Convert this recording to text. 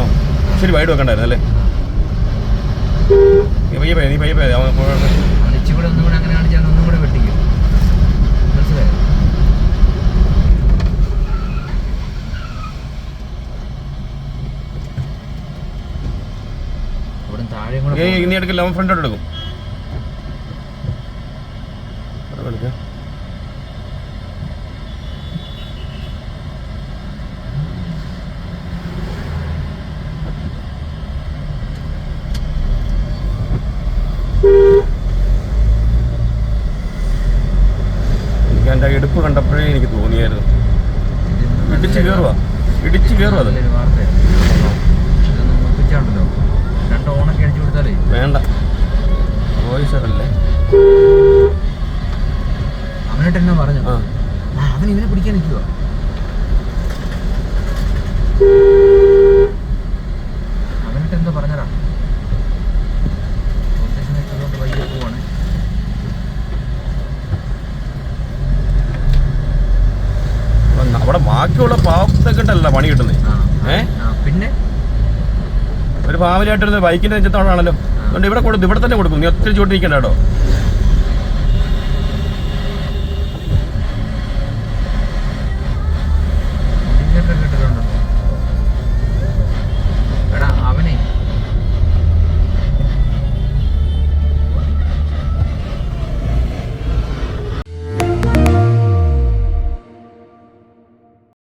ആ ശരി വൈഡ് വെക്കണ്ടായിരുന്നു അല്ലേ? പയ്യെ പയ്യെ നീ പയ്യെ പയ്യെ അവൻ ഇച്ചിരി ഒന്നും കൂടെ അങ്ങനെ കാണിച്ചാൽ ഒന്നും കൂടെ വെട്ടിക്കും. മനസ്സിലായോ? ഇവിടെ താഴെ കൂടെ ഏയ് പോകണം. നീ എടുക്കില്ല അവൻ ഫ്രണ്ടോട്ട് എടുക്കും. അവിടെ എടുക്ക്. എനിക്ക് കണ്ടപ്പോഴേ എനിക്ക് തോന്നിയായിരുന്നു. ഇടിച്ച് കയറുക ഇടിച്ച് കയറുക അത്. വേണ്ട. വോയിസ് അതല്ലേ? അവനായിട്ട് എന്നാ പറഞ്ഞു അവൻ ഇവനെ പിടിക്കാൻ നിൽക്കുക അവനിട്ട് എന്താ പറഞ്ഞടാ ബാക്കിയുള്ള പാവപ്പെട്ടല്ല പണി കിട്ടുന്നത് പിന്നെ? ഒരു ഫാമിലിയായിട്ടിരുന്ന ബൈക്കിന്റെ നെഞ്ചത്തോടാണല്ലോ. അതുകൊണ്ട് ഇവിടെ കൊടുക്കും ഇവിടെ തന്നെ കൊടുക്കും. നീ ഒത്തിരി ചൂട്ടിരിക്കണ്ട കേട്ടോ.